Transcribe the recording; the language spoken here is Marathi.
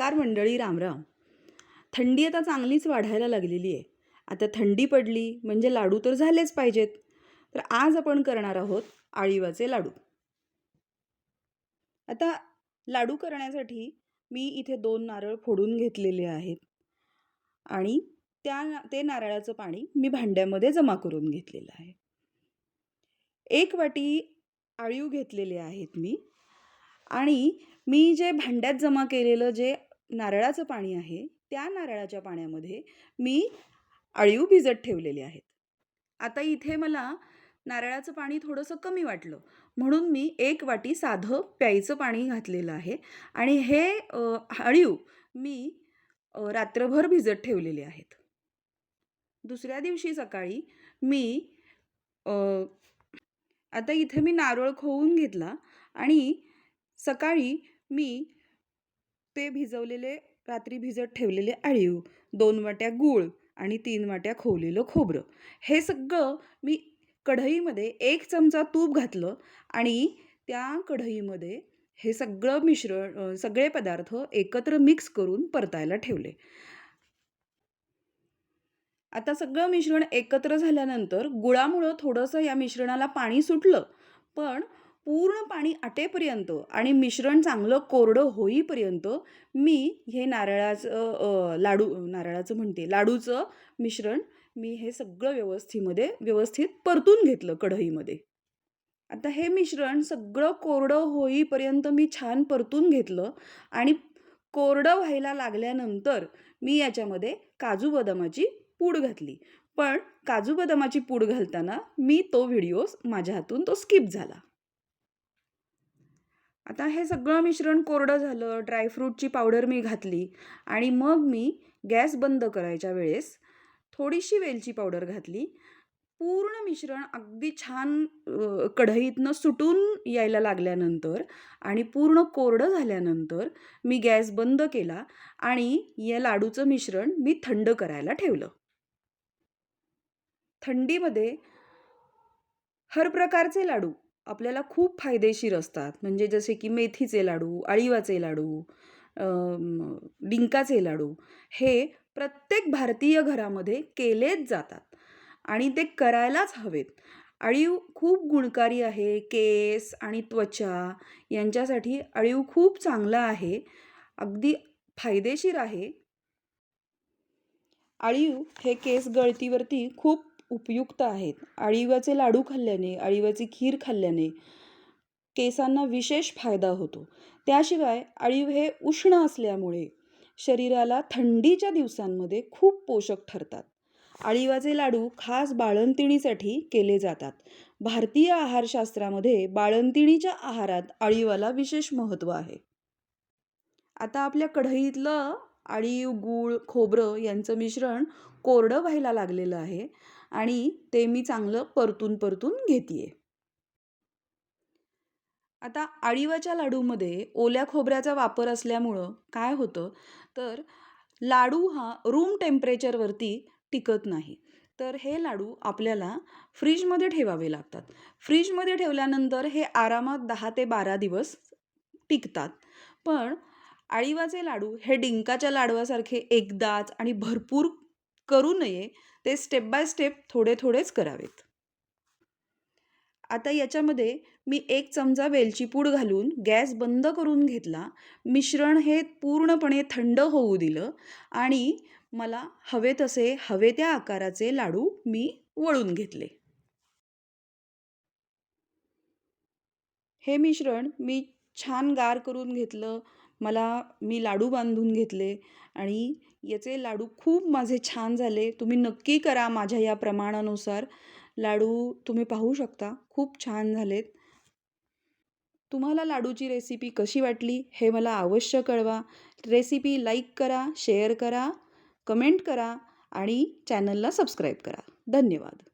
नमस्कार मंडळी रामराम. थंडी आता चांगलीच वाढायला लागलेली आहे. आता थंडी पडली म्हणजे लाडू तर झालेच पाहिजेत. तर आज आपण करणार आहोत आळीवाचे लाडू. आता लाडू करण्यासाठी मी इथे दोन नारळ फोडून घेतलेले आहेत. आणि त्या ते नारळाचं पाणी मी भांड्यामध्ये जमा करून घेतलेलं आहे. एक वाटी आळीव घेतलेले आहेत मी. आणि मी जे भांड्यात जमा केलेलं जे नारळाचं पाणी आहे त्या नारळाच्या पाण्यामध्ये मी अळीव भिजत ठेवलेले आहेत. आता इथे मला नारळाचं पाणी थोडंसं कमी वाटलं. म्हणून मी एक वाटी साधं प्यायचं पाणी घातलेलं आहे आणि हे अ, अळीव मी रात्रभर भिजत ठेवलेले आहेत. दुसऱ्या दिवशी सकाळी मी आता इथे मी नारळ खोवून घेतला आणि सकाळी मी ते भिजवलेले रात्री भिजत ठेवलेले आळीव दोन वाट्या गूळ आणि तीन वाट्या खोवलेलं खोबरं. हे सगळं मी कढईमध्ये एक चमचा तूप घातलं आणि त्या कढईमध्ये हे सगळं मिश्रण सगळे पदार्थ एकत्र मिक्स करून परतायला ठेवले. आता सगळं मिश्रण एकत्र झाल्यानंतर गुळामुळं थोडंसं या मिश्रणाला पाणी सुटलं पण पूर्ण पाणी आटेपर्यंत आणि मिश्रण चांगलं कोरडं होईपर्यंत मी हे नारळाचं लाडू नारळाचं म्हणते लाडूचं मिश्रण मी हे सगळं व्यवस्थेमध्ये व्यवस्थित परतून घेतलं कढईमध्ये. आता हे मिश्रण सगळं कोरडं होईपर्यंत मी छान परतून घेतलं आणि कोरडं व्हायला लागल्यानंतर मी याच्यामध्ये काजू बदामाची पूड घातली. पण काजू बदामाची पूड घालताना मी तो व्हिडिओ माझ्या हातून तो स्किप झाला. आता हे सगळं मिश्रण कोरडं झालं ड्रायफ्रूटची पावडर मी घातली आणि मग मी गॅस बंद करायच्या वेळेस थोडीशी वेलची पावडर घातली. पूर्ण मिश्रण अगदी छान कढईतनं सुटून यायला लागल्यानंतर आणि पूर्ण कोरडं झाल्यानंतर मी गॅस बंद केला आणि या लाडूचं मिश्रण मी थंड करायला ठेवलं. थंडीमध्ये हर प्रकारचे लाडू आपल्याला खूप फायदेशीर असतात. म्हणजे जसे की मेथीचे लाडू अळीवाचे लाडू डिंकाचे लाडू हे प्रत्येक भारतीय घरामध्ये केलेच जातात आणि ते करायलाच हवेत. अळीव खूप गुणकारी आहे. केस आणि त्वचा यांच्यासाठी अळीव खूप चांगला आहे. अगदी फायदेशीर आहे. अळीव हे केस गळतीवरती खूप उपयुक्त आहेत. अळीवाचे लाडू खाल्ल्याने अळीवाची खीर खाल्ल्याने केसांना विशेष फायदा होतो. त्याशिवाय अळीव हे उष्ण असल्यामुळे शरीराला थंडीच्या दिवसांमध्ये खूप पोषक ठरतात. आळीवाचे लाडू खास बाळंतिणीसाठी केले जातात. भारतीय आहारशास्त्रामध्ये बाळंतिणीच्या आहारात अळीवाला विशेष महत्त्व आहे. आता आपल्या कढईतलं अळीव गूळ खोबरं यांचं मिश्रण कोरडं व्हायला लागलेलं आहे आणि ते मी चांगलं परतून परतून घेते आता आळीवाच्या लाडूमध्ये ओल्या खोबऱ्याचा वापर असल्यामुळं काय होतं? तर लाडू हा रूम टेम्परेचरवरती टिकत नाही. तर हे लाडू आपल्याला फ्रीजमध्ये ठेवावे लागतात. फ्रीजमध्ये ठेवल्यानंतर हे आरामात दहा ते बारा दिवस टिकतात. पण अळीवाचे लाडू हे डिंकाच्या लाडवासारखे एकदाच आणि भरपूर करू नये ते स्टेप बाय स्टेप थोडे थोडेच करावेत. आता याच्यामध्ये मी एक चमचा वेलची पूड घालून गॅस बंद करून घेतला. मिश्रण हे पूर्णपणे थंड होऊ दिलं आणि मला हवे तसे हवे त्या आकाराचे लाडू मी वळून घेतले. हे मिश्रण मी छान गार करून घेतलं. मला मी लाडू बांधून घेतले आणि याचे लाडू खूप माझे छान झाले. तुम्ही नक्की करा माझ्या या प्रमाणानुसार. लाडू तुम्ही पाहू शकता खूप छान झालेत. तुम्हाला लाडूची रेसिपी कशी वाटली हे मला अवश्य कळवा. रेसिपी लाईक करा शेअर करा कमेंट करा आणि चॅनलला सबस्क्राईब करा. धन्यवाद.